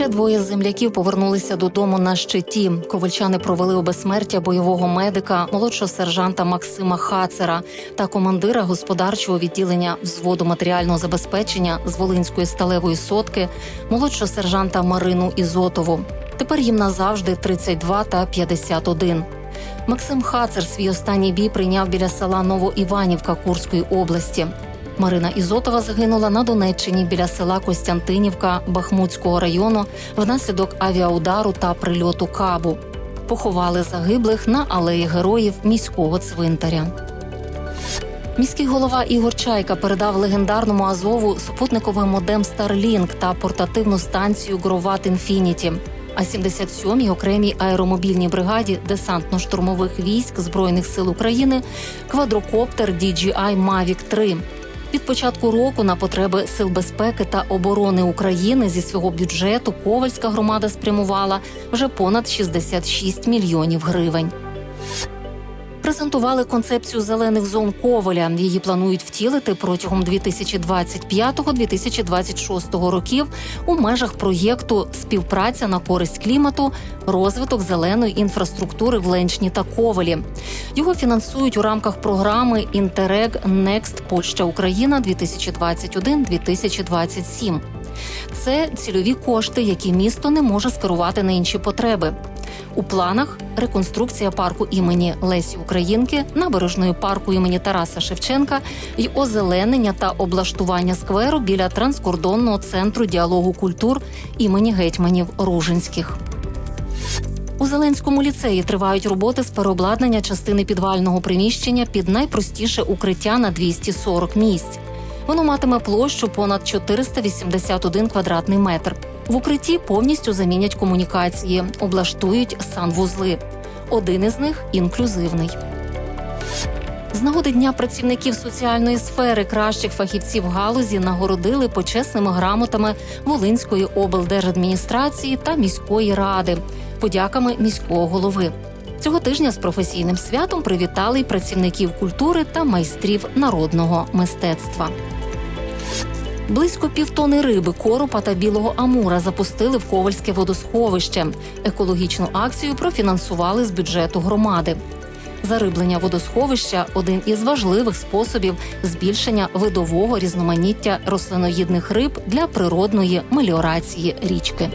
Ще двоє земляків повернулися додому на щиті. Ковальчани провели у безсмертя бойового медика, молодшого сержанта Максима Хацера та командира господарчого відділення взводу матеріального забезпечення з Волинської сталевої сотки, молодшого сержанта Марину Ізотову. Тепер їм назавжди 32 та 51. Максим Хацер свій останній бій прийняв біля села Новоіванівка Курської області. Марина Ізотова загинула на Донеччині біля села Костянтинівка Бахмутського району внаслідок авіаудару та прильоту кабу. Поховали загиблих на алеї героїв міського цвинтаря. Міський голова Ігор Чайка передав легендарному Азову супутниковий модем Starlink та портативну станцію Гроват Інфініті. А 77-й окремій аеромобільній бригаді десантно-штурмових військ збройних сил України квадрокоптер DJI Mavic 3 від початку року на потреби сил безпеки та оборони України зі свого бюджету Ковальська громада спрямувала вже понад 66 мільйонів гривень. Презентували концепцію зелених зон Коваля. Її планують втілити протягом 2025-2026 років у межах проєкту Співпраця на користь клімату, розвиток зеленої інфраструктури в Ленчні та Ковалі. Його фінансують у рамках програми Інтерег Next Польща Україна 2021-2027. Це цільові кошти, які місто не може скерувати на інші потреби. У планах реконструкція парку імені Лесі Українки, набережної парку імені Тараса Шевченка й озеленення та облаштування скверу біля транскордонного центру діалогу культур імені гетьманів Ружинських. У Зеленському ліцеї тривають роботи з переобладнання частини підвального приміщення під найпростіше укриття на 240 місць. Воно матиме площу понад 481 квадратний метр. В укритті повністю замінять комунікації, облаштують санвузли. Один із них інклюзивний. З нагоди дня працівників соціальної сфери кращих фахівців галузі нагородили почесними грамотами Волинської облдержадміністрації та міської ради, подяками міського голови. Цього тижня з професійним святом привітали й працівників культури та майстрів народного мистецтва. Близько півтони риби, коропа та білого амура запустили в Ковальське водосховище. Екологічну акцію профінансували з бюджету громади. Зариблення водосховища один із важливих способів збільшення видового різноманіття рослиноїдних риб для природної меліорації річки.